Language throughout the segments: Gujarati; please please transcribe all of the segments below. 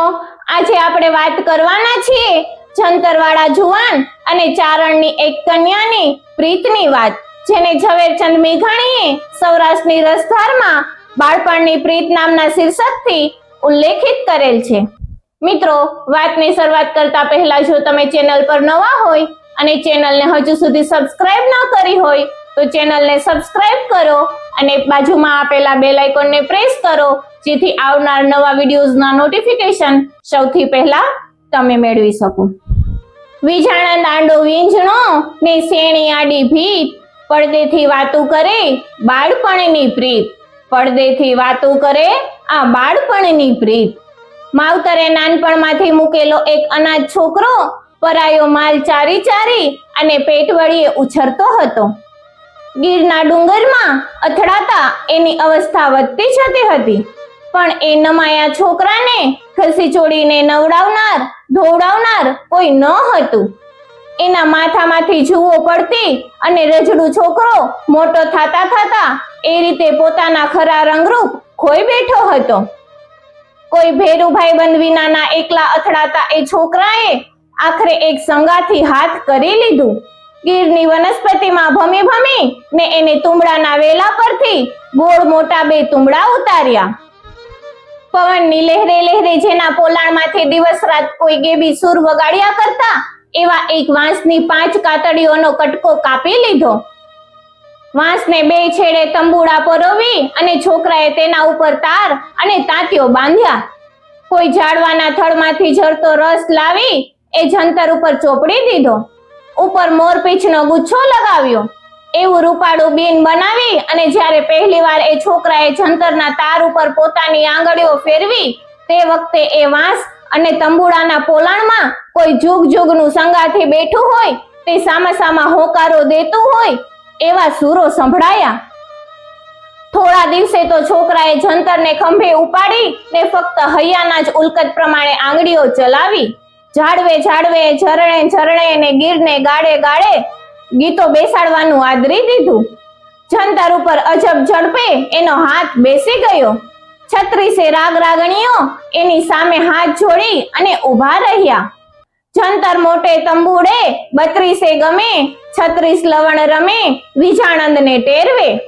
આજે આપણે વાત કરવાના છીએ જંતરવાળા જુવાન અને ચારણની એક કન્યાની પ્રીતની વાત, જેને ઝવેરચંદ મેઘાણીએ સૌરાષ્ટ્રની રસધારમાં બાળપણની પ્રીત નામના શીર્ષકથી ઉલ્લેખિત કરેલ છે. મિત્રો, વાતની શરૂઆત કરતા પહેલા જો તમે ચેનલ પર નવા હોય અને ચેનલને હજુ સુધી સબસ્ક્રાઇબ ન કરી હોય, તો ચેનલને સબસ્ક્રાઇબ કરો અને બાજુમાં આપેલા બેલ આઇકોનને પ્રેસ કરો જેથી આવનાર નવા વિડીયોઝના નોટિફિકેશન સૌથી પહેલા તમે મેળવી શકો. વીજાણા દાંડો વીંજણો ને શેણી આડી ભીત, પડદેથી વાતું કરે બાળપણની પ્રીત. પડદેથી વાતું કરે આ બાળપણની પ્રીત. માવતરે નાનપણમાંથી મૂકેલો એક અનાજ છોકરો પરાયો માલ ચારી ચારી અને પેટ વળીએ ઉછરતો હતો. ગીરના ડુંગરમાં અથડાતા એની અવસ્થા વધતી જતી હતી. પણ એ નમાયા છોકરાને ખસી છોડીને નવડાવનાર, ધોવડાવનાર કોઈ ન હતું. એના માથામાંથી જુઓ પડતી અને રજડું છોકરો મોટો થાતા થાતા એ રીતે પોતાના ખરા રંગરૂપ ખોઈ બેઠો હતો. કોઈ ભેરુભાઈ બંધ વિનાના એકલા અથડાતા એ છોકરાએ આખરે એક સંગાથી હાથ કરી લીધું. ગીરની વનસ્પતિમાં ભમી ભમી ને એને તુંબડાના વેલા પરથી ગોળ મોટા બે તુંબડા ઉતાર્યા. પવનની લહેરે લહેરે જેના પોલાણમાંથી દિવસ રાત કોઈ ગેબી સૂર વગાડ્યા કરતા, એવા એક વાંસની પાંચ કાતડીઓનો કટકો કાપી લીધો. વાંસને બે છેડે તંબુડા પરોવી અને છોકરાએ તેના ઉપર તાર અને તાંતિયો બાંધ્યા. કોઈ ઝાડવાના થડમાંથી ઝરતો રસ લાવી, એ જંતર ઉપર ચોપડી દીધો. ઉપર મોરપીંછનો ગુચ્છો લગાવ્યો. એવું રૂપાળું બીન બનાવી અને જ્યારે પહેલી વાર એ છોકરાએ જંતરના તાર ઉપર પોતાની આંગળીઓ ફેરવી, તે વખતે એ વાંસ અને તંબુડાના પોલાણમાં કોઈ જુગ જુગનું સંગાથી બેઠું હોય, તે સામા સામા હોકારો દેતું હોય, એવા સૂરો સંભળાયા. થોડા દિવસે તો છોકરાએ જંતરને ખંભે ઉપાડી ને ફક્ત હૈયાના જ ઉલ્કત પ્રમાણે આંગળીઓ ચલાવી. ઝાડવે ઝાડવે, ઝરણે ઝરણે ને ગીરને ગાળે ગાડે ગીતો બેસાડવાનું આદરી દીધું. જંતર ઉપર અજબ ઝડપે એનો હાથ બેસી ગયો. છત્રીસે રાગ રાગણીઓ એની સામે હાથ જોડી અને ઊભા રહ્યા. જંતર મોટે તંબુડે, બત્રીસે ગમે, છત્રીસ લવણ રમે, વિજાણંદને ટેરવે.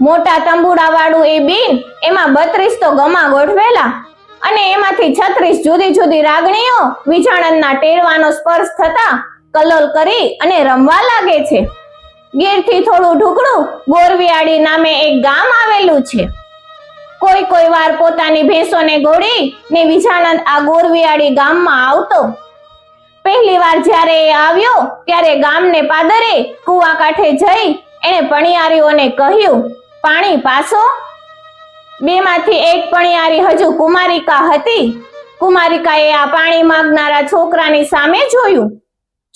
મોટા તંબુડા વાળું એ બીન એમાં બત્રીસ તો ગમા ગોઠવેલા. અને એમાંથી છત્રીસ જુદી જુદી રાગણીઓ વિજાણંદના ટેરવાનો સ્પર્શ થતા કલોલ કરી અને રમવા લાગે છે. ગીરથી થોડું ઢુકડું ગોરવિયાળી નામે એક ગામ આવેલું છે. કોઈ કોઈ વાર પોતાની ભેંસોને ઘોડી ને વિજાનંદ આ ગોરવિયાળી ગામમાં આવતો. પહેલી વાર જ્યારે એ આવ્યો, ત્યારે ગામને પાદરે કુવા કાંઠે જઈ એણે પણિયારીઓને કહ્યું, પાણી પાસો બેમાંથી એક પણિયારી હજુ કુમારિકા હતી. કુમારિકાએ આ પાણી માંગનારા છોકરાની સામે જોયું.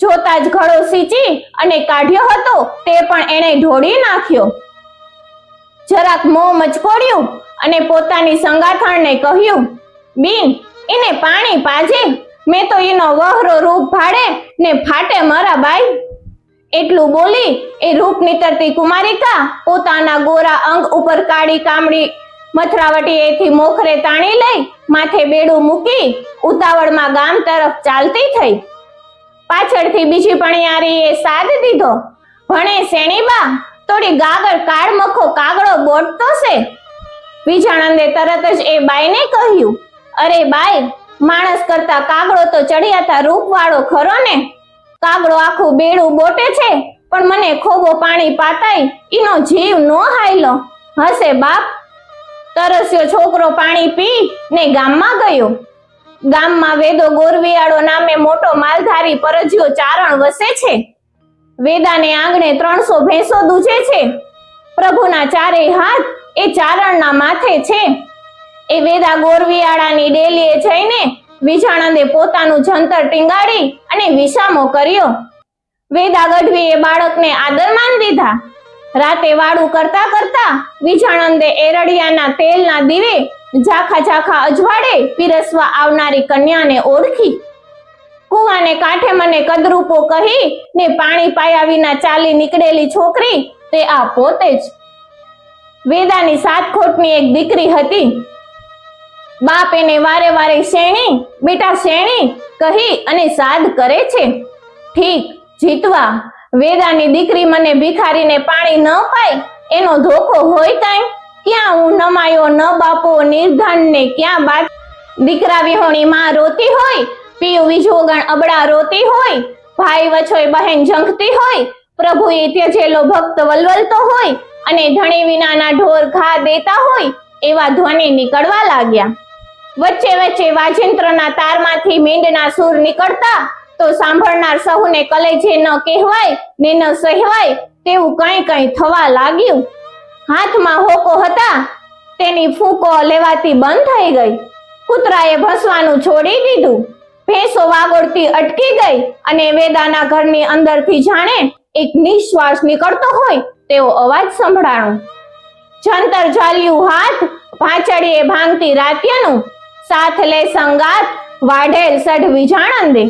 જોતા જ ઘડો સીંચી અને કાઢ્યો હતો તે પણ એણે ઢોળી નાખ્યો. જરાક મોં મચકોડ્યું અને પોતાની સંગાથણને કહ્યું, બીન, એને પાણી પાજે. મેં તો એનો વહરો રૂપ ભાડે ને ફાટે મારા બાઈ. એટલું બોલી એ રૂપ નીતરતી કુમારિકા પોતાના ગોરા અંગ ઉપર કાળી કામડી મથરાવટીએથી મોખરે તાણી લઈ માથે બેડું મૂકી ઉતાવળમાં ગામ તરફ ચાલતી થઈ. પાછળથી બીજી પણિયારીએ સાદ દીધો. ભણે શેણીબા, થોડી ગાગર કાળ મખો કાગડો બોટતો છે. વિજાણંદે તરત જ એ બાઈને કહ્યું, અરે બાઈ, માણસ કરતા કાગડો તો ચડિયાતા રૂપવાળો ખરો ને? કાગડો આખું બેડું બોટે છે, પણ મને ખોબો પાણી પાતાય, ઈનો જીવ નો હાયલો. હશે બાપ. તરસ્યો છોકરો પાણી પી ને ગામમાં ગયો. ગામમાં વેદો ગોરવિયાળો નામે મોટો માલધારી પરજ્યો ચારણ વસે છે. વેદાને આંગણે ત્રણસો ભેંસો દૂજે છે. પ્રભુના ચારેય હાથ એ ચારણના માથે છે. એ વેદા ગોરવિયાળાની ડેલીએ જઈને વિજાણંદે પોતાનું જંતર ટીંગાડી અને વિસામો કર્યો. વેદા ગઢવીએ બાળકને આદરમાન દીધા. રાતે વાડું કરતા કરતા વિજાણંદે એરડિયાના તેલના દીવે ઝાખા ઝાખા અજવાડે પીરસવા આવનારી કન્યાને ઓળખી. કુવાને કાંઠે મને કદરૂપો કહી ને પાણી પાયા વિના ચાલી નીકળેલી છોકરી તે આ પોતે જ. વેદાની સાત ખોટની એક દીકરી હતી. બાપ એને વારે વારે શેણી બેટા શેણી કહી અને સાદ કરે છે. ઠીક, જીતવા. વેદાની દીકરી મને ભિખારીને પાણી ન પાય એનો ધોખો હોય કાંઈ? ક્યાં હું નમાયો ન બાપો નિર્ધન ને ક્યાં બાપ દીકરા વિહોણી માં રોતી હોય? પિયુ વિજોગણ અબડા રોતી હોય? ભાઈ વછોય બહેન ઝંખતી હોય? પ્રભુએ ત્યજેલો ભક્ત વલવલતો હોય? અને ધણી વિનાના ઢોર ઘા દેતા હોય? એવા ધ્વનિ નીકળવા લાગ્યા. વચ્ચે વચ્ચે વાજિંત્રના તારમાંથી મીંડના સૂર નીકળતા તો સાંભળનાર સહુને કલેજે ન કહેવાય ને ન સહેવાય તેવું કંઈ કઈ થવા લાગ્યું. હાથમાં હોકો હતા, તેની ફૂકો લેવાતી બંધ થઈ ગઈ. કૂતરાએ ભસવાનું છોડી દીધું. ભેંસો વાગોળતી અટકી ગઈ અને વેદાના ઘરની અંદરથી જાણે એક નિશ્વાસ નીકળતો હોય તેવો અવાજ સંભળાણો. જંતર ઝાલ્યું હાથ, ભાંચડીએ ભાંગતી રાત્યનું. સાથ લે સંગાત, વાઢેલ સઢ વિજાણંદે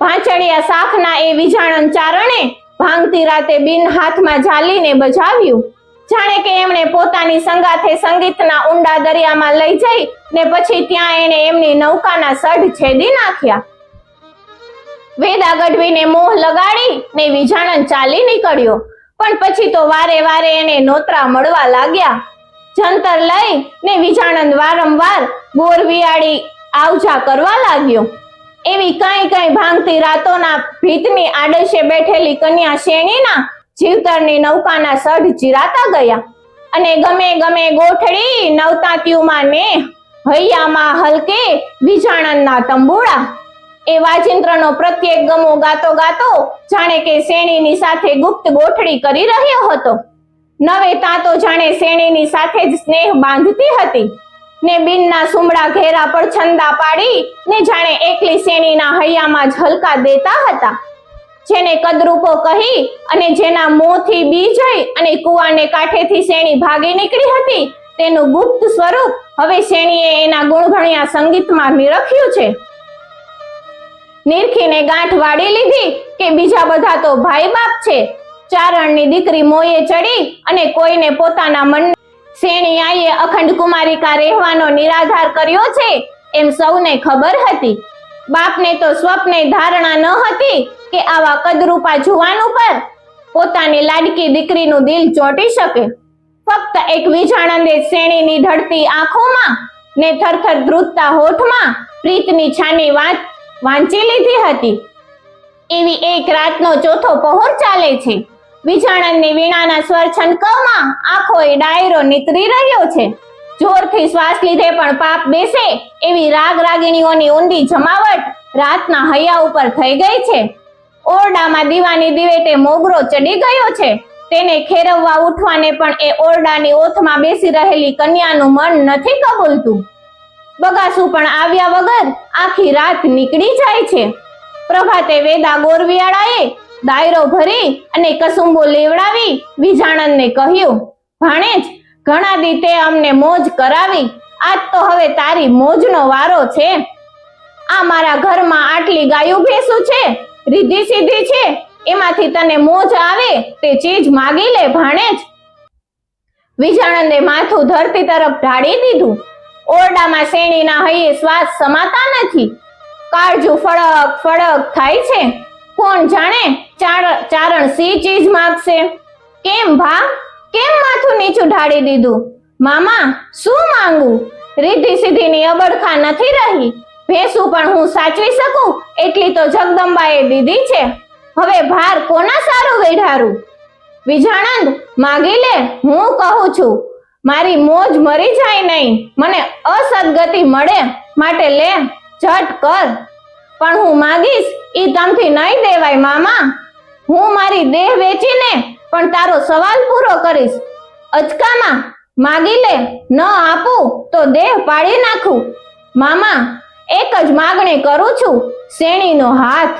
ભાંચડિયા શાખના એ વિજાણન ચારણે ભાંગતી રાતે બિન હાથમાં ઝાલીને બજાવ્યું. જાણે કે એમણે પોતાની સંગાથે સંગીતના ઊંડા દરિયામાં લઈ જઈ ને પછી ત્યાં એણે એમની નૌકાના સઢ છેદી નાખ્યા. વેદા ગઢવીને મોહ લગાડી ને વિજાણન ચાલી નીકળ્યો. પણ પછી તો વારે વારે એને નોતરા મળવા લાગ્યા. જંતર લઈ ને વિજાણંદ વારંવાર બોર વિયાળી આવજા કરવા લાગ્યો. એવી કઈ કઈ ભાંગતી રાતોના ભીતની આડશે બેઠેલી કન્યા શેણીના જીવતરની નૌકાના સઢ ચીરાતા ગયા. અને ગમે ગમે ગોઠડી નવતાત્યુમાં ને હૈયામાં હલકે વિજાણનના તંબુડા. એ વાજિંત્રનો પ્રત્યેક ગમો ગાતો ગાતો જાણે કે શેણીની સાથે ગુપ્ત ગોઠડી કરી રહ્યો હતો. નવે તાતો જાણે શેણીની સાથે જ સ્નેહ બાંધતી હતી. ને બિનના સુમડા ઘેરા પર છંદા પાડી ને જાણે એકલી શેણીના હૈયામાં જ હલકા દેતા હતા. જેને કદરૂપો કહી અને જેના મોંથી બી જઈ અને કુવાને કાંઠેથી શેણી ભાગી નીકળી હતી, તેનું ગુપ્ત સ્વરૂપ હવે શેણીએ એના ગુણગણ્યા સંગીતમાં નિરખ્યું છે. નિરખીને ગાંઠ વાળી લીધી કે બીજા બધા તો ભાઈ બાપ છે. ચારણની દીકરી મોયે ચડી અને કોઈને પોતાના મન શેણી આઈએ અખંડ કુમારિકા રહેવાનો નિરાધાર કર્યો છે, એમ સૌને ખબર હતી. બાપને તો સ્વપ્ને ધારણા ન હતી કે આવા કદરૂપા જુવાન ઉપર પોતાની લાડકી દીકરીનું દિલ ચોંટી શકે. ફક્ત એક વિજાણંદે શેણીની ઢળતી આંખોમાં ને થરથર ધ્રુજતા હોઠમાં પ્રીતની છાની વાત વાંચી લીધી હતી. એવી એક રાતનો ચોથો પહોર ચાલે છે. વિજાણંદની વીણાના સ્વર છંદકવમાં આંખોએ ડાયરો નીતરી રહ્યો છે. જોરથી શ્વાસ લીધે પણ પાપ બેસે એવી રાગ રાગીણીઓની ઊંડી જમાવટ રાતના હૈયા ઉપર થઈ ગઈ છે. ઓરડામાં દીવાની દિવેટે મોગરો ચડી ગયો છે. તેને ખેરવવા ઉઠવાને પણ એ ઓરડાની ઓથમાં બેસી રહેલી કન્યાનું મન નથી કબૂલતું. બગાસું પણ આવ્યા વગર આખી રાત નીકળી જાય છે. પ્રભાતે વેદા ગોરવિયાળાએ દાયરો ભરી અને કસુંબો લેવડાવી વિજાણનને કહ્યું, ભાણેજ, ઘણા દીતે અમને મોજ કરાવી. આજ તો હવે તારી મોજનો વારો છે. આ મારા ઘરમાં આટલી ગાયો ભેંસું છે. રીધી સીધી છે, એમાંથી તને મોજ આવે, તે ચીજ માગી લે ભાણેજ વિજાણંદે માથું ધરતી તરફ ઢાળી દીધું. ઓરડામાં શેણીના હૈયે શ્વાસ સમાતા નથી. કાળજું ફળક ફળક થાય છે. કોણ જાણે ચાર- ચારણ સી ચીજ માગશે? કેમ ભા? કેમ માથું નીચું ઢાળી દીધું? મામા, શું માંગુ? રીધી સીધીની અબડખા નથી રહી. ભેંસું પણ હું સાચવી શકું? એટલી તો જગદંબાએ દીધી છે. હવે ભાર કોના સારું વેઢારું? વિજાણંદ, માગી લે, હું કહું છું. મારી મોજ મરી જાય નહીં. મને અસદગતિ મળે. માટે લે, ઝટ કર. પણ હું માગીશ, ઈ તમથી નહીં દેવાય, મામા. હું મારી દેહ વેચીને પણ તારો સવાલ પૂરો કરીશ. અચકામાં, માગી લે, ન આપું, તો દેહ પાડી નાખું. મામા એક જ માગણી કરું છું, શેણીનો હાથ.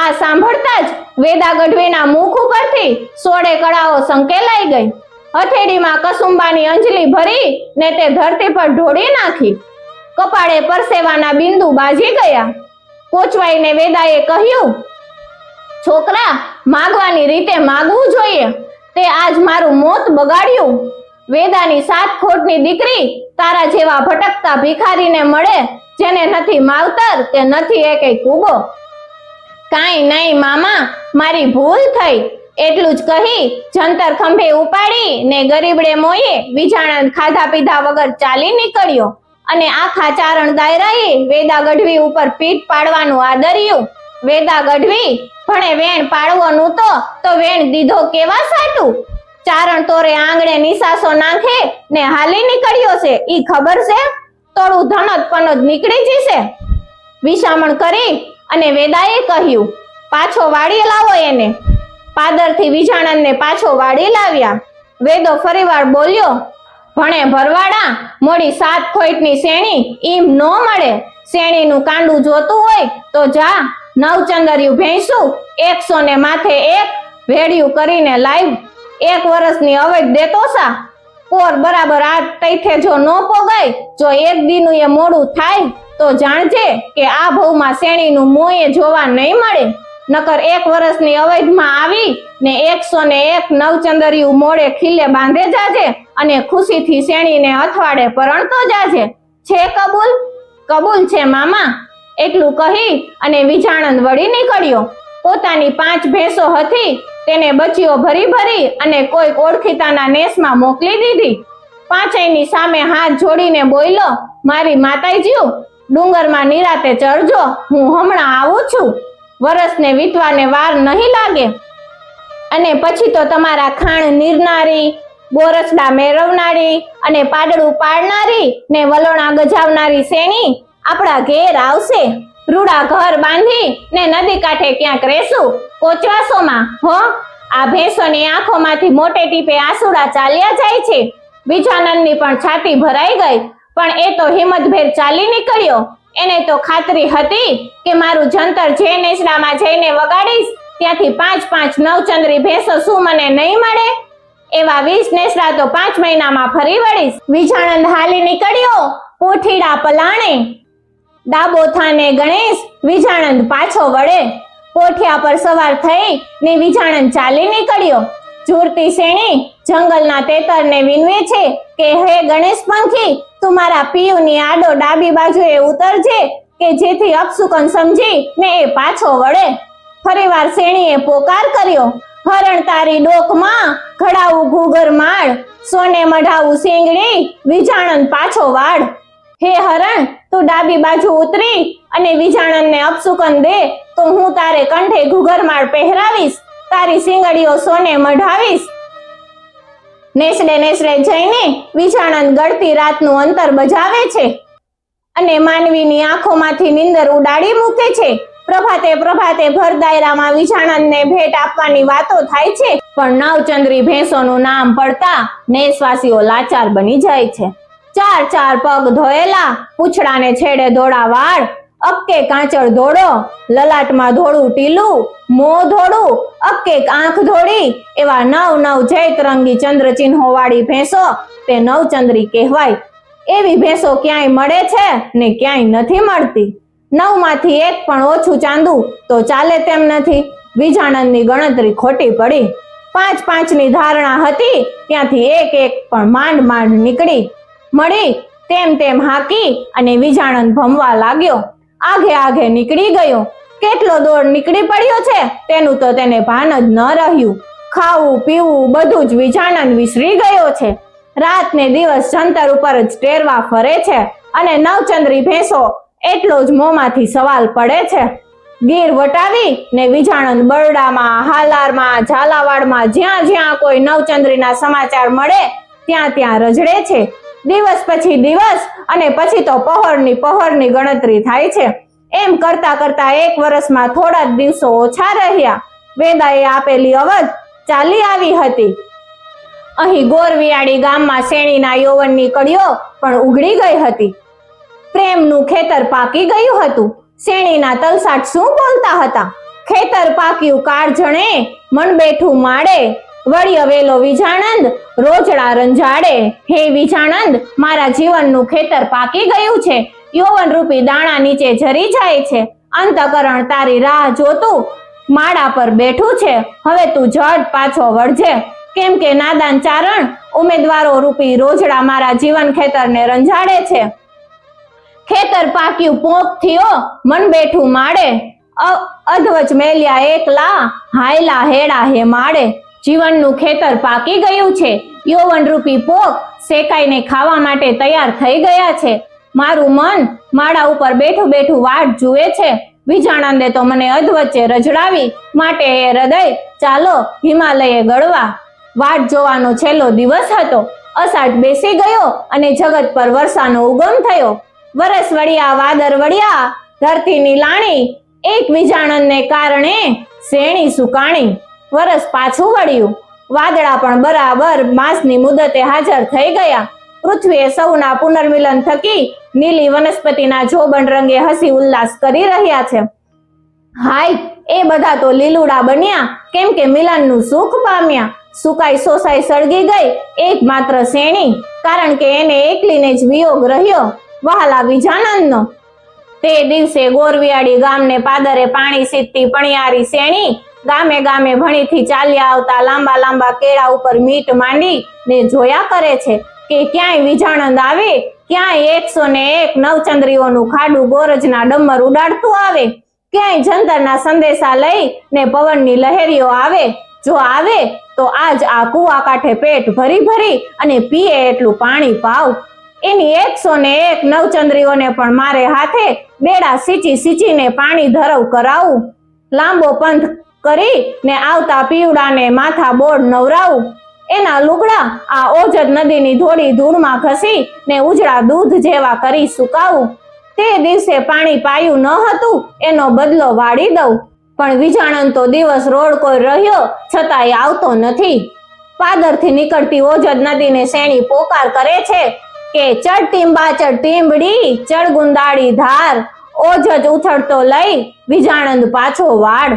આ સાંભળતા જ વેદા ગઢવીના મુખ ઉપરથી સોળે કળાઓ સંકેલાઈ ગઈ. હથેળીમાં કસુંબાની અંજલી ભરી ને તે ધરતી પર ઢોળી નાખી. કપાળે પરસેવાના બિંદુ બાજી ગયા. કોચવાઈને વેદાએ કહ્યું, છોકરા, માગવાની રીતે માગવું જોઈએ. તે આજ મારું મોત બગાડ્યું. વેદાની સાત ખોટની દીકરી તારા જેવા ભટકતા ભિખારીને મળે, જેને નથી માવતર કે નથી એકે કૂબો. કાંઈ નહીં મામા, મારી ભૂલ થઈ. એટલું જ કહી, જંતર ખંભે ઉપાડી ને ગરીબડે મોયે વિજાણંદ ખાધા પીધા વગર ચાલી નીકળ્યો. અને આખા ચારણ દાયરાએ વેદા ગઢવી ઉપર પીઠ પાડવાનું આદર્યું. વેદા ગઢવી ભણે વેણ પાડવાનું તો તો વેણ દીધો કેવા સાટું? ચારણ તોરે આંગણે નિસાસો નાખે ને હાલી નીકળ્યો છે. ઈ ખબર છે? તોડું ધનત પનત નીકળી જશે. વિસામણ કરી અને વેદાએ કહ્યું, પાછો વાળી લાવો એને. પાદરથી વિજાણનને પાછો વાળી લાવ્યા. વેદો ફરીવાર બોલ્યો, ભણે ભરવાડા, મોડી સાત ખોઈટની શેણી ઈમ નો મળે. શેણીનું કાંડું જોતું હોય તો જા, નવચંદર્યું ભેંસું એકસો ને માથે એક ભેડિયું કરીને લાવ એક વર્ષની અવધ દેતો સા પોર બરાબર આ તૈથે જો ન પોગાય, જો એક દીનું એ મોડું થાય, તો જાણજે કે આ ભવમાં શેણીનું મોંએ જોવા નહીં મળે. નકર એક વર્ષની અવૈધમાં આવી ને એકસો ને એક નવચંદરિયું મોડે ખીલે બાંધે જાજે અને ખુશીથી શેણીને અથવાડે પરણતો જાજે. છે કબૂલ? કબૂલ છે મામા. એટલું કહી અને વિજાણંદ વળી નીકળ્યો. પોતાની પાંચ ભેંસો હતી તેને બચીઓ ભરી ભરી અને કોઈક ઓળખીતાના નેસમાં મોકલી દીધી. પાંચેયની સામે હાથ જોડીને બોલ્યો મારી માતાજીઓ ડુંગરમાં નિરાતે ચડજો, હું હમણાં આવું છું. વરસને વીતવાને વાર નહીં લાગે. અને પછી તો તમારા ખાણ નીરનારી બોરસડા મેળવનારી અને પાડળું પાડનારી ને વલોણા ગજાવનારી શેણી આપણા ઘેર આવશે. રૂડા ઘર બાંધી ને નદી કાંઠે ક્યાંક રહેશું કોચવાસોમાં, હો? આ ભેંસોની આંખોમાંથી મોટે ટીપે આંસુડા ચાલ્યા જાય છે. બીજાનંદની પણ છાતી ભરાઈ ગઈ, પણ એ તો હિંમતભેર ચાલી નીકળ્યો. એને તો ખાતરી હતી કે મારું જંતર જે નેસડામાં જઈને વગાડીશ, ત્યાંથી પાંચ પાંચ નવચંદ્રી ભેંસો શું મને નહીં મળે? એવા વીસ નેસડા તો પાંચ મહિનામાં ફરી વળીશ. વિજાણંદ હાલી નીકળ્યો, પોઠીડા પલાણે. ડાબો થાને ગણેશ, વિજાણંદ પાછો વળે. પોઠિયા પર સવાર થઈ ને વિજાણંદ ચાલી નીકળ્યો. ઝૂરતી શેણી જંગલના તેતરને વિનવે છે કે, હે ગણેશ પંખી, તું મારા પિયુની આડો ડાબી બાજુએ ઉતરજે કે જેથી અપસુકન સમજી ને એ પાછો વળે. ફરીવાર શેણીએ પોકાર કર્યો. હરણ તારી ડોકમાં ઘડાવું ઘૂગર માળ, સોને મઢાવું સિંગડી વિજાણંદ પાછો વાળ. હે હરણ તું ડાબી બાજુ ઉતરી અને વિજાણનને અપસુકન દે, તો હું તારે કંઠે ઘૂઘરમાળ પહેરાવીશ, તારી સિંગડીઓ સોને મઢાવીશ. નેસડે નેસડે જઈને વિજાણંદ ગળતી રાતનું અંતર બજાવે છે અને માનવીની આંખોમાંથી નીંદર ઉડાડી મૂકે છે. પ્રભાતે પ્રભાતે ભર દાયરામાં વિજાણંદને ભેટ આપવાની વાતો થાય છે, પણ નવચંદ્રી ભેંસોનું નામ પડતા નેસવાસીઓ લાચાર બની જાય છે. ચાર ચાર પગ ધોયેલા, પૂછડાને છેડે ધોળા વાળ, અક્કે કાંચળ ધોળો, લલાટમાં ધોળું ટીલું, મોં ધોળું, અક્કે આંખ ધોળી, એવા નવ નવ જૈતરંગી ચંદ્ર ચિહ્નો વાળી ભેંસો, તે નવચંદ્રી કહેવાય. એવી ભેંસો ક્યાંય મળે છે ને ક્યાંય નથી મળતી. નવમાંથી એક પણ ઓછું ચાંદું, તો ચાલે તેમ નથી. વિજાણંદની ગણતરી ખોટી પડી. પાંચ પાંચની ધારણા હતી, ત્યાંથી એક એક પણ માંડ માંડ નીકળી. મળી, તેમ તેમ હાકી અને વિજાણન ભમવા લાગ્યો. આઘે આઘે નીકળી ગયો. કેટલો દોડ નીકળી પડ્યો છે, તેનું તો તેને ભાન જ ન રહ્યું. ખાવું, પીવું, બધું જ વિજાણન વિસરી ગયો છે. રાત ને દિવસ જંતર ઉપર જ ટેરવા ફરે છે અને નવચંદ્રી ભેંસો એટલો જ મોંમાંથી સવાલ પડે છે. ગીર વટાવી ને વિજાણંદ બરડામાં, હાલારમાં, ઝાલાવાડમાં જ્યાં જ્યાં કોઈ નવચંદ્રીના સમાચાર મળે, ત્યાં ત્યાં રજડે છે. દિવસ પછી દિવસ અને પછી તો પહોરની પહોરની ગણતરી થાય છે. એમ કરતા કરતા એક વર્ષમાં થોડા જ દિવસો ઓછા રહ્યા. વેદાએ આપેલી અવધ ચાલી આવી હતી. અહીં ગોરવિયાળી ગામમાં શેણીના યૌવનની કડીઓ પણ ઉઘડી ગઈ હતી. પ્રેમનું ખેતર પાકી ગયું હતું. શેણીના તલસાટ શું બોલતા હતા? ખેતર પાક્યું કાળજણે મન બેઠું માડે વળ્ય વેલો વિજાણંદ, રોજડા રંજાડે. હે વિજાણંદ, મારા જીવનનું ખેતર પાકી ગયું છે. યૌવન રૂપી દાણા નીચે જરી જાય છે. અંતકરણ તારી રાહ જોતું માળા પર બેઠું છે. હવે તું જડ પાછો વળજે. કેમ કે નાદાન ચારણ ઉમેદવારો રૂપી રોજડા મારા જીવન ખેતરને રંજાડે છે. ખેતર પાક્યું પોંક થયો, મન બેઠું માડે અધવચ મેલ્યા એકલા, હાયલા હેડા હે માડે જીવનનું ખેતર પાકી ગયું છે. યૌવનરૂપી પોક શેકાઈને ખાવા માટે તૈયાર થઈ ગયા છે. મારું મન માળા ઉપર બેઠું બેઠું વાટ જુએ છે. વિજાણંદે તો મને અધવચ્ચે રજડાવી માટે એ હૃદય ચાલો હિમાલયે ગળવા. વાટ જોવાનો છેલ્લો દિવસ હતો. અષાઢ બેસી ગયો અને જગત પર વર્ષાનો ઉગમ થયો. વરસ વળ્યા વાદર વળ્યા ધરતીની લાણી એક વિજાણનને કારણે શેણી સુકાણી. વરસ પાછું વળ્યું. વાદળા પણ બરાબર માસની મુદતે હાજર થઈ ગયા. પૃથ્વીએ સૌના પુનર્મિલન થકી નીલી વનસ્પતિના જોબન રંગે હસી ઉલ્લાસ કરી રહ્યા છે. હાય, એ બધા તો લીલુડા બન્યા. કેમ કે મિલનનું સુખ પામ્યા. સુકાઈ સોસાઈ સળગી ગઈ એકમાત્ર શેણી. કારણ કે એને એકલીને જ વિયોગ રહ્યો. વહાલા વિજાનંદનો તે દિવસે ગોરવિયાળી ગામને પાદરે પાણી સીધતી પણિયારી શેણી ગામે ગામે ભણીથી ચાલ્યા આવતા લાંબા લાંબા કેળા ઉપર મીટ માંડી ને જોયા કરે છે કે ક્યાંય વિજાણંદ આવે, ક્યાંય એકસો ને એક નવચંદ્રીઓનું ખાડું ગોરજના ડમર ઉડાડતું આવે, ક્યાંય જંતરના સંદેશા લઈ ને પવનની લહેરીઓ આવે, જો આવે તો આજ આ કુવા કાંઠે પેટ ભરી ભરી અને પીએ એટલું પાણી પાવ. એની એકસો ને એક નવચંદ્રીઓને પણ મારે હાથે બેડા સીચી સીચીને પાણી ધરવ કરાવું. લાંબો પંથ કરી ને આવતા પીવડાને માથા બોર નવરાવું. એના લુગડા આ ઓજત નદીની ધોળી ધૂળમાં ઘસી ને ઉજળા દૂધ જેવા કરી સુકાવું. તે દિવસે પાણી પાયું ન હતું, એનો બદલો વાળી દઉં. પણ વિજાણન તો દિવસ રોડ કોઈ રહ્યો, છતાંય આવતો નથી. પાદરથી નીકળતી ઓજત નદીને શેણી પોકાર કરે છે કે ચડ ટીંબા ચડ ટીંબડી, ચડ ગુંદાળી ધાર. ઓજજ ઉથડતો લઈ વિજાણંદ પાછો વાડ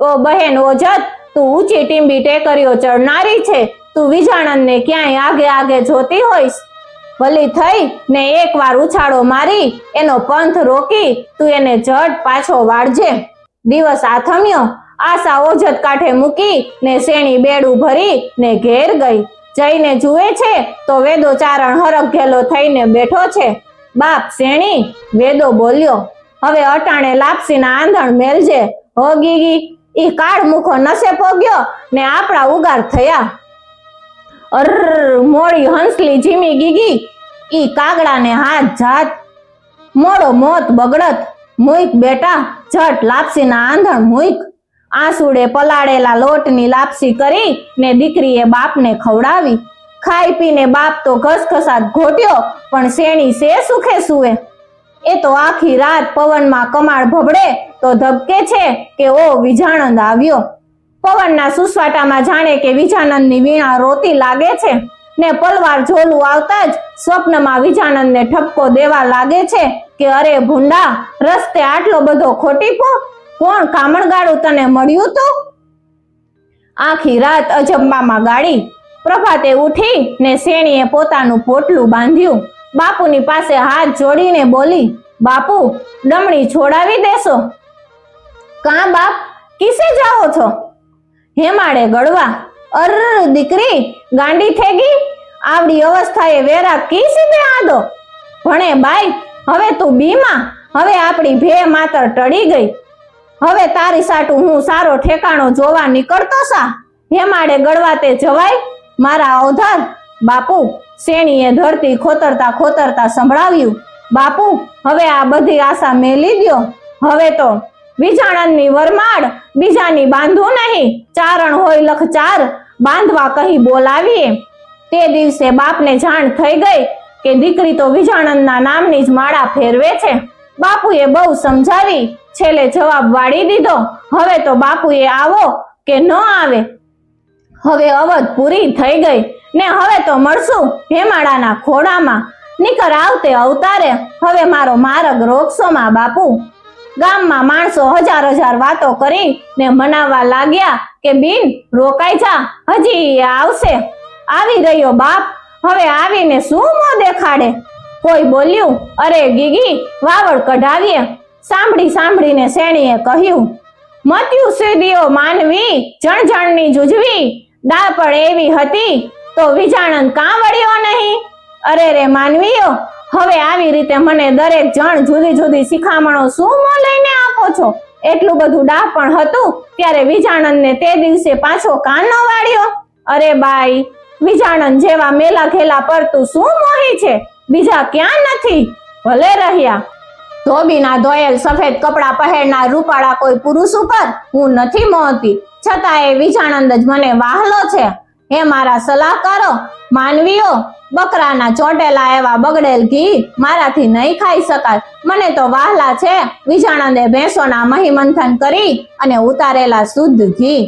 ઓ બહેન ઓજત તું ઊંચી ટીંબી ટેકરીઓ ચડનારી છે. તું વિજાણંદને ક્યાંય આગે આગે જોતી હોઈશ? ભલી થઈ ને એકવાર ઉછાળો મારી, એનો પંથ રોકી, તું એને જટ પાછો વાળજે. દિવસ આથમ્યો, આશા ઓજત કાંઠે મૂકી ને શેણી બેડું ભરી ને ઘેર ગઈ. જઈને જુએ છે તો વેદો ચારણ હરખેલો થઈને બેઠો છે. બાપ શેણી, વેદો બોલ્યો, હવે અટાણે લાપસીના આંધણ મેલજે. હો ગીગી ઈ કાળ મુખો નસે પોગ્યો ને આપણા ઉગાર થયા. અર મોડી હંસલી જીમી ગીગી, ઈ કાગડાને હાથ જાત, મોડો મોત બગડત મુઈક બેટા જટ લાપસીના આંધણ મુઈક આંસુડે પલાળેલા લોટની લાપસી કરી ને દીકરીએ બાપને ખવડાવી. ખાઈ પીને બાપ તો ઘસઘસાટ ઘોટ્યો, પણ શેણી સે સુખે સુવે. એ તો આખી રાત પવનમાં કમાળ ભબડે તો ધબકે છે કે ઓ વિજાણંદ આવ્યો. પવનના સુસવાટામાં જાણે કે વિજાનંદની વીણા રોતી લાગે છે. ને પલવાર ઝોલું આવતા જ સ્વપ્નમાં વિજાનંદને ઠપકો દેવા લાગે છે કે અરે ભૂંડા, રસ્તે આટલો બધો ખોટીપો કોણ કામણગાડું તને મળ્યું તું? આખી રાત અજંબામાં ગાડી પ્રભાતે ઉઠી ને શેણીએ પોતાનું પોટલું બાંધ્યું. બાપુની પાસે હાથ જોડીને બોલી, બાપુ, ડમણી છોડાવી દેશો. કાં બાપ, કિસે જાઓ છો? હેમાડે ગળવા. અર, દીકરી, ગાંડી થેગી આવડી અવસ્થાએ વેરા કીસી સીધે આદો ભણે બાઈ, હવે તું બીમાં, હવે આપણી ભે માતર ટળી ગઈ. હવે તારી સાટું હું સારો ઠેકાણો જોવા નીકળતો સા હેમાડે ગળવા તે જવાય? મારા અવધાર. બાપુ શેણીએ ધરતી ખોતરતા ખોતરતા સંભળાવ્યું, બાપુ, હવે આ બધી આશા મેલી દ્યો હવે તો વિજાણનની વરમાડ બીજાની બાંધવું નહીં. ચારણ હોય લખ ચાર બાંધવા કહી બોલાવીએ. તે દિવસે બાપને જાણ થઈ ગઈ કે દીકરી તો વિજાણનના નામની જ માળા ફેરવે છે. બાપુએ બહુ સમજાવી, છેલ્લે જવાબ વાળી દીધો, હવે તો બાપુએ આવો કે ન આવે. હવે અવધ પૂરી થઈ ગઈ. ને હવે તો મળશું હેમાડાના ખોડામાં નીકર આવતે અવતારે, હવે મારો માર્ગ રોકશોમાં બાપુ. ગામમાં માણસો હજાર હજાર વાતો કરી ને મનાવવા લાગ્યા કે બિન, રોકાઈ જા, હજી આવશે. આવી રહ્યો બાપ, હવે આવીને શું મો દેખાડે? કોઈ બોલ્યું, અરે ગીગી વાવડ કઢાવીએ. સાંભળી સાંભળીને શેણીએ કહ્યું, મત્યુ સીધીઓ માનવી જણ જણની જુજવી. દા પણ એવી હતી તો વિજાણન કાં વળ્યો નહીં? અરે રે માનવીઓ, હવે આવી રીતે મને દરેક જણ જુદી જુદી શિખામણો શું મો લઈને આપો છો? એટલું બધું ડાહ પણ હતું ત્યારે વિજાણંદને તે દિવસે પાછો કાન વાળ્યો? અરે બાઈ, વિજાણન જેવા મેલા ઘેલા પર તું શું મોહી છે? બીજા ક્યાં નથી? ભલે રહ્યા. ધોબીના ધોયેલ સફેદ કપડા પહેરનાર રૂપાળા કોઈ પુરુષ ઉપર હું નથી મોહતી. છતાં એ વિજાણંદ જ મને વાહલો છે. હે મારા સલાહકારો, માનવીઓ, બકરાના ચોટેલા એવા બગડેલ ઘી મારાથી નહીં ખાઈ શકાય. મને તો વાહલા છે. વિજાણંદે ભેંસોના મહિમંથન કરી અને ઉતારેલા શુદ્ધ ઘી.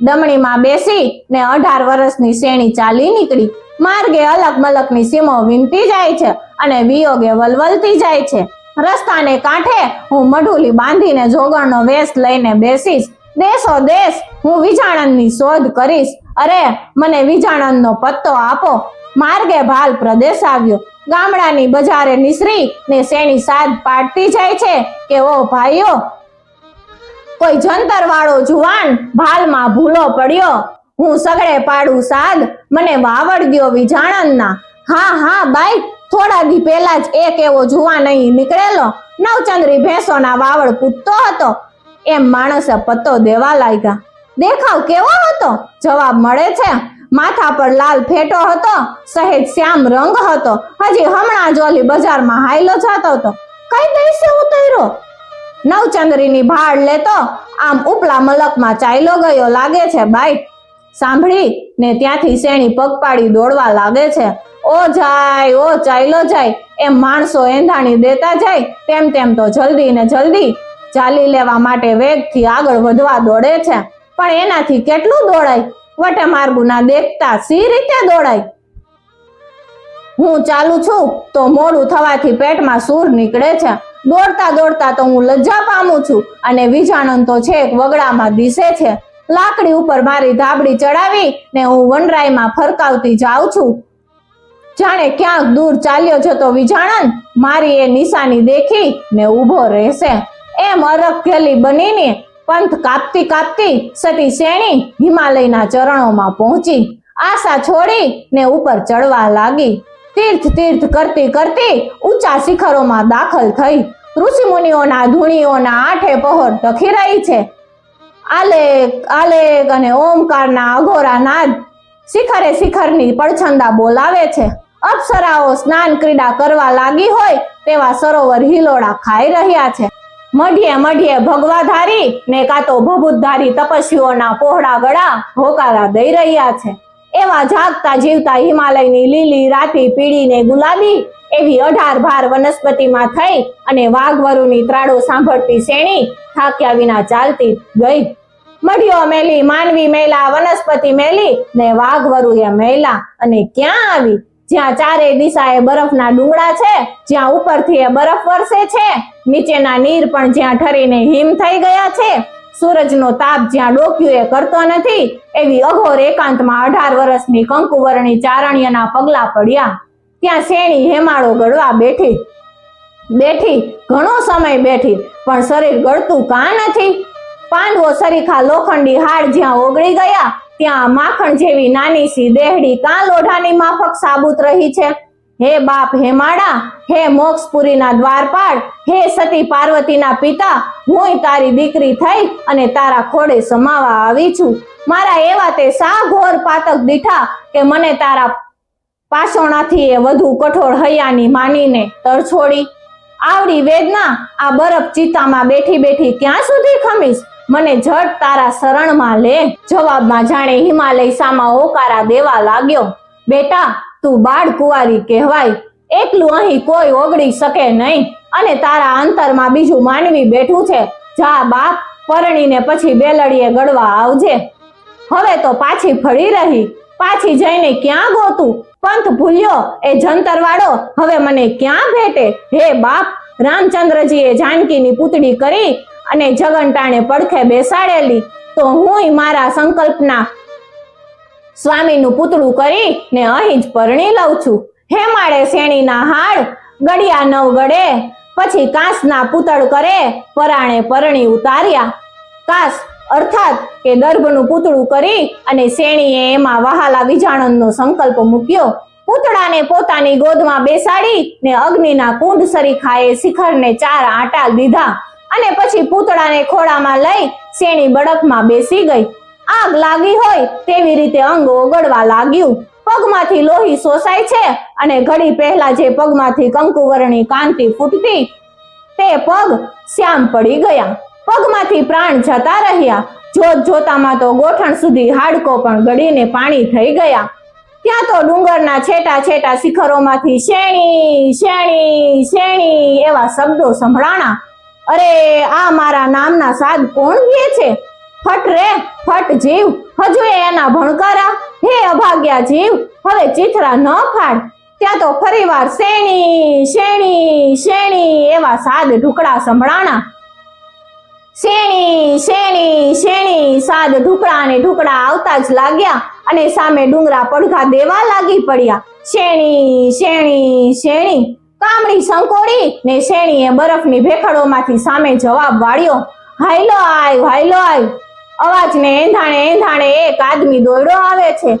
દમણીમાં બેસી ને અઢાર વર્ષની શેણી ચાલી નીકળી. માર્ગે અલગ મલકની સીમો વિનતી જાય છે અને વિયોગે વલવલતી જાય છે. રસ્તાને કાંઠે હું મઢુલી બાંધીને જોગણનો વેશ લઈને બેસીશ. દેશો દેશ, હું વિજાણંદની શોધ કરીશ. અરે, મને વિજાણંદનો પત્તો આપો. માર્ગે ભાલ પ્રદેશ આવ્યો. ગામડાની બજારે નિસરી ને શેણી સાદ પાડતી જાય છે કે ઓ ભાઈઓ? કોઈ જંતર વાળો જુવાન ભાલમાં ભૂલો પડ્યો? હું સગડે પાડું સાદ, મને વાવડ ગયો વિજાણંદના હા હા, બાઈ, થોડા દી પહેલા જ એક એવો જુવાન અહીં નીકળેલો. નવચંદ્રી ભેંસોના વાવડ કૂદતો હતો. એમ માણસે પત્તો દેવા લાગ્યા. દેખાવ કેવો હતો? જવાબ મળે છે. માથા પર લાલ ફેટો હતો, સહેજ શ્યામ રંગ હતો. હજી હમણાં જ ઓલી બજારમાં હાયલો જતો હતો. કઈ દિવસે ઉતર્યો નવચંદ્રીની ભાડ લેતો આમ ઉપલા મલકમાં ચાલ્યો ગયો લાગે છે, બાઈ. સાંભળી, ને ત્યાંથી શેણી પગપાડી દોડવા લાગે છે. ઓ જાય, ઓ ચાલ્યો જાય. એમ માણસો એંધાણી દેતા જાય. તેમ તેમ તો જલ્દી ને જલ્દી. ચાલી લેવા માટે વેગથી આગળ વધવા દોડે છે. પણ એનાથી કેટલું દોડાય? વટે માર્ગુના દેખતા સી રીતે દોડાય? હું ચાલુ છું તો મોડું થવાથી પેટમાં સૂર નીકળે છે. દોડતા દોડતા તો હું લજ્જા પામું છું અને વિજાણન તો છેક વગડામાં દિશે છે. લાકડી ઉપર મારી ધાબડી ચડાવી ને હું વનરાયમાં ફરકાવતી જાઉં છું. જાણે ક્યાંક દૂર ચાલ્યો જતો વિજાણન મારી એ નિશાની દેખી ને ઊભો રહેશે. એમ અરખેલી બનીને પંથ કાપતી કાપતી સતી શેણી હિમાલયના ચરણોમાં પહોંચી. આશા છોડી ને ઉપર ચડવા લાગી. તીર્થ તીર્થ કરતી કરતી ઊંચા શિખરોમાં દાખલ થઈ. ઋષિ મુનિઓના ધૂણીઓના આઠે પહોર ટકી રહી છે. આલેખ આલેખ અને ઓમકારના અઘોરા નાદ શિખરે શિખરની પડછંદા બોલાવે છે. અપ્સરાઓ સ્નાન ક્રીડા કરવા લાગી હોય તેવા સરોવર હિલોડા ખાઈ રહ્યા છે. મઢીએ મઢીએ ભગવાધારી ને કાં તો ભભૂતધારી તપસ્વીઓના પહોળા ગળા હોકારા દઈ રહ્યા છે. એવા જાગતા જીવતા હિમાલયની લીલી રાતી પીળી ગુલાબી એવી અઢાર ભાર વનસ્પતિમાં થઈ અને વાઘવરુની ત્રાડો સાંભળતી શેણી થાક્યા વિના ચાલતી ગઈ. મઢીઓ મેલી, માનવી મેલા, વનસ્પતિ મેલી ને વાઘવરુએ મેલા. અને ક્યાં આવી? જ્યાં ચારે દિશાએ બરફના ડુંગળા છે, જ્યાં ઉપરથી એ બરફ વરસે છે, નીચેના નીર પણ જ્યાં ઠરીને હિમ થઈ ગયા છે. સૂરજનો તાપ જ્યાં ડોક્યું એ કરતો નથી, એવી અઘોર એકાંતમાં અઢાર વર્ષની કંકુવરણી ચારણ્યના પગલા પડ્યા. ત્યાં શેણી હેમાળો ગળવા બેઠી. બેઠી, ઘણો સમય બેઠી, પણ શરીર ગળતું કાં નથી? પાંડવો સરીખા લોખંડી હાડ જ્યાં ઓગળી ગયા ત્યાં માખણ જેવી નાની સી દેહડી કાં લોઢાની માફક સાબુત રહી છે? હે બાપ, હે માડા હે મોક્ષપુરીના દ્વારપાળ, હે સતી પાર્વતીના પિતા હું તારી દીકરી થઈ અને તારા ખોડે સમાવા આવી છું. મારા એવા તે સા ઘોર પાતક દીઠા કે મને તારા પાસોણાથી એ વધુ કઠોળ હૈયાની માનીને તરછોડી આવડી વેદના આ બરફ ચિતામાં બેઠી બેઠી ક્યાં સુધી ખમીશ? મને જડ તારા શરણમાં લે. જવાબમાં જાણે હિમાલય સામા હોકારા દેવા લાગ્યો. બેટા, તું બાળ કુંવારી કહેવાય. એકલું અહીં કોઈ ઓગળી શકે નહીં. અને તારા અંતરમાં બીજું માનવી બેઠું છે. જા બાપ, પરણીને પછી બેલડીએ ગળવા આવજે. હવે તો પાછી ફળી રહી. પાછી જઈને ક્યાં ગોતું? પંથ ભૂલ્યો, એ જંતરવાળો. હવે મને ક્યાં ભેટે? હે બાપ, રામચંદ્રજીએ જાનકીની પૂતળી કરી. અને જગનટાણે પડખે બેસાડેલી, તો હું મારા સંકલ્પના સ્વામીનું પૂતળું કરી ને અહીં જ પરણી લઉં છું. હે માળે શેણીના હાડ, ગળિયા નવ ગળે, પછી કાંસના પૂતળ કરે, પરાણે પરણી ઉતાર્યા. કાસ અર્થાત કે ગર્ભનું પૂતળું કરી અને શેણીએ એમાં વહાલા વિજાણનનો સંકલ્પ મૂક્યો. પૂતળાને પોતાની ગોદમાં બેસાડી ને અગ્નિના કુંડ સરીખાએ શિખરને ચાર આટા દીધા અને પછી પૂતળાને ખોળામાં લઈ શેણી બળકમાં બેસી ગઈ. આગ લાગી હોય તેવી રીતે અંગ ઓગળવા લાગ્યું. પગમાંથી લોહી શોષાય છે અને ઘડી પહેલા જે પગમાંથી કંકુવર્ણી કાંતિ ફૂટતી, તે પગ શ્યામ પડી ગયા. પગમાંથી પ્રાણ જતા રહ્યા. જોત જોતામાં તો ગોઠણ સુધી હાડકો પણ ગળીને પાણી થઈ ગયા. ત્યાં તો ડુંગરના છેટા છેટા શિખરોમાંથી શેણી શેણી શેણી એવા શબ્દો સંભળાણા અરે, આ મારા નામના સાદ કોણ કહે છે? ફટ રે, ફટ જીવ. હજુ એના ભણકારા. હે અભાગ્યા જીવ. હવે ચીથરા ન ફાડ. ત્યાં તો ફરીવાર શેણી શેણી શેણી એવા સાદ ઢુકડા સંભળાણા. શેણી શેણી શેણી સાદ ઢુકડા અને ઢુકડા આવતા જ લાગ્યા અને સામે ડુંગરા પડઘા દેવા લાગી પડ્યા. શેણી શેણી શેણી. કામડી સંકોડી ને શેણીએ બરફની ભેખડોમાંથી સામે જવાબ વાળ્યો હાઈલો આય હાઈલો આય. અવાજને એંધાણે એંધાણે એક આદમી દોડ્યો આવે છે.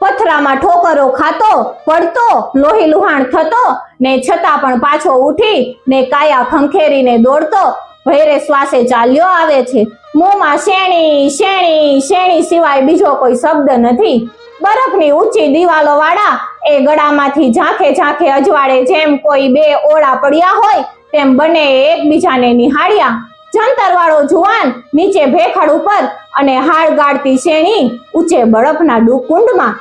પથરામાં ઠોકરો ખાતો, પડતો, લોહી લુહાણ થતો ને છતાં પણ પાછો ઉઠી ને કાયા ખંખેરીને દોડતો ભૈરે શ્વાસે ચાલ્યો આવે છે. મોંમાં શેણી શેણી શેણી સિવાય બીજો કોઈ શબ્દ નથી. બરફની ઊંચી દિવાલો વાળા એ ગળામાંથી ઝાંખે ઝાંખે અજવાળે જેમ કોઈ બે ઓળા પડ્યા હોય, તેમ બંને એકબીજાને નિહાળ્યા. જંતરવાળો જુવાન નીચે ભેખડ ઉપર અને હાડ ગાળતી શેણી ઊંચે બરફના ડુકુંડમાં.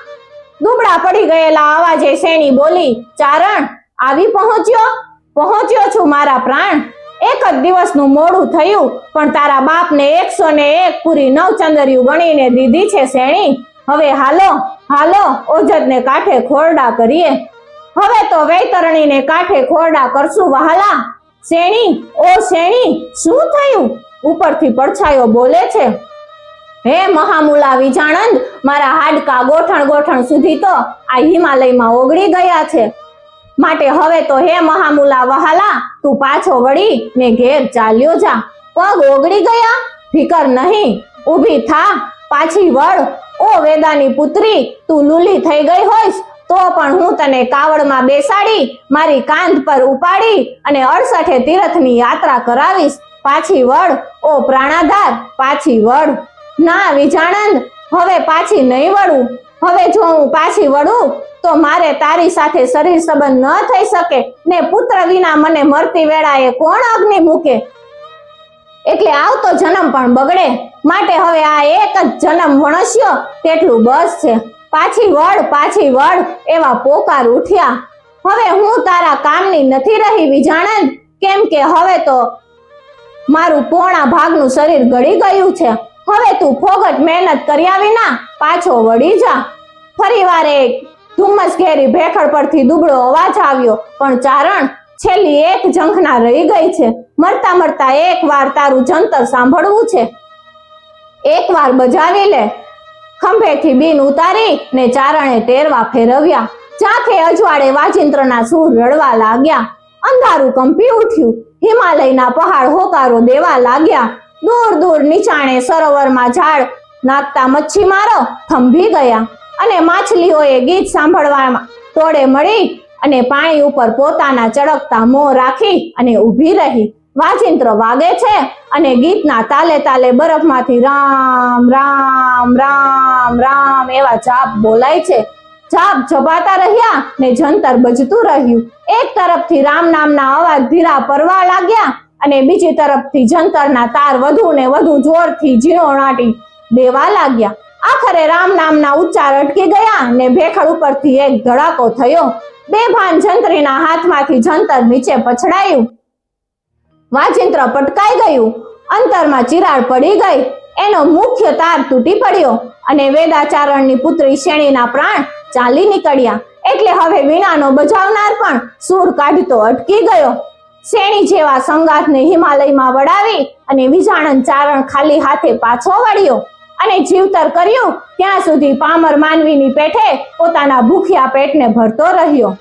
દુબળા પડી ગયેલા અવાજે શેણી બોલી, ચારણ, આવી પહોંચ્યો? પહોંચ્યો છું મારા પ્રાણ. એક જ દિવસનું મોડું થયું, પણ તારા બાપને એકસો ને એક પૂરી નવ ચંદરિયું ગણીને દીધી છે શેણી. હવે હાલો હાલો, ઓજતને કાંઠે ખોરડા કરીએ. હવે તો વૈતરણીને કાંઠે ખોરડા કરશું, વહાલા. શેણી, ઓ શેણી, શું થયું? ઉપરથી પડછાયો બોલે છે, હે મહામુલા વિજાણંદ, મારા હાડકા ગોઠણ ગોઠણ સુધી તો આ હિમાલયમાં ઓગળી ગયા છે. માટે હવે તો હે મહામુલા વહાલા, તું પાછો વળી ને ઘેર ચાલ્યો જા. પગ ઓગળી ગયા? ફિકર નહીં. ઊભી થા, પાછી વળ. ઓ વેદાની પુત્રી, તું લૂલી થઈ ગઈ હોઈશ, તો પણ હું તને કાવડમાં બેસાડી, મારી કાંધ પર ઉપાડી અને અડસઠે તીર્થની યાત્રા કરાવીશ. પાછી વળ, ઓ પ્રાણાધાર, પાછી વળ. ના, વિજાણંદ, હવે પાછી નહીં વળું. હવે જો હું પાછી વળું, તો મારે તારી સાથે શરીર સંબંધ ન થઈ શકે ને પુત્ર વિના મને મરતી વેળાએ કોણ અગ્નિ મૂકે? એટલે આવતો જન્મ પણ બગડે. માટે હવે આ એક જ જન્મ વણસ્યો. તેટલું બસ છે. પાછી વળ પાછી વળ. એવા પોકાર ઉઠ્યા. હવે હું તારા કામની નથી રહી વિજાણંદ કેમ કે હવે તો મારું પોણા ભાગનું શરીર ગળી ગયું છે. હવે તું ફોગટ મહેનત કર્યા વિના પાછો વળી જા. ફરીવાર એક ધુમ્મસ ઘેરી ભેખડ પરથી દુબળો અવાજ આવ્યો. પણ ચારણ છેલ્લી એક ઝંખના રહી ગઈ છે. મરતા મરતા એક વાર તારું જંતર સાંભળવું છે. એક વાર બજાવી લે. ખંભેથી બીન ઉતારી ને ચારણે ટેરવા ફેરવ્યા. ચાખે અજવાળે વાજિંત્રના સૂર રડવા લાગ્યા. અંધારું કંપી ઉઠ્યું. હિમાલયના પહાડ હોકારો દેવા લાગ્યા. દૂર દૂર નીચાણે સરોવરમાં ઝાડ નાખતા મચ્છીમારો થંભી ગયા. અને માછલીઓએ ગીત સાંભળવામાં ટોળે મળી અને પાણી ઉપર પોતાના ચળકતા મોં રાખી અને ઊભી રહી. વાજિંત્ર વાગે છે અને ગીતના તાલે તાલે બરફમાંથી રામ રામ રામ રામ એવા જાપ બોલાય છે. જાપ જપાતા રહ્યા ને જંતર બજતું રહ્યું. એક તરફથી રામ નામના અવાજ ધીરા પરવા લાગ્યા અને બીજી તરફથી જંતરના તાર વધુ ને વધુ જોરથી ઝીણોણાટી દેવા લાગ્યા. આખરે રામ નામના ઉચ્ચાર અટકી ગયા ને ભેખડ ઉપરથી એક ધડાકો થયો. બે ભાન જંત્રીના હાથમાંથી જંતર નીચે પછડાયું. વાજિંત્ર પટકાઈ ગયું. અંતરમાં ચિરાડ પડી ગઈ. એનો મુખ્ય તાર તૂટી પડ્યો અને વેદાચારણની પુત્રી શેણીના પ્રાણ ચાલી નીકળ્યા. એટલે હવે વીણાનો બજાવનાર પણ સૂર કાઢતો અટકી ગયો. શેણી જેવા સંગાથને હિમાલયમાં વડાવી અને વિજાણન ચારણ ખાલી હાથે પાછો વળ્યો. અને જીવતર કર્યું ત્યાં સુધી પામર માનવીની પેઠે પોતાના ભૂખ્યા પેટને ભરતો રહ્યો.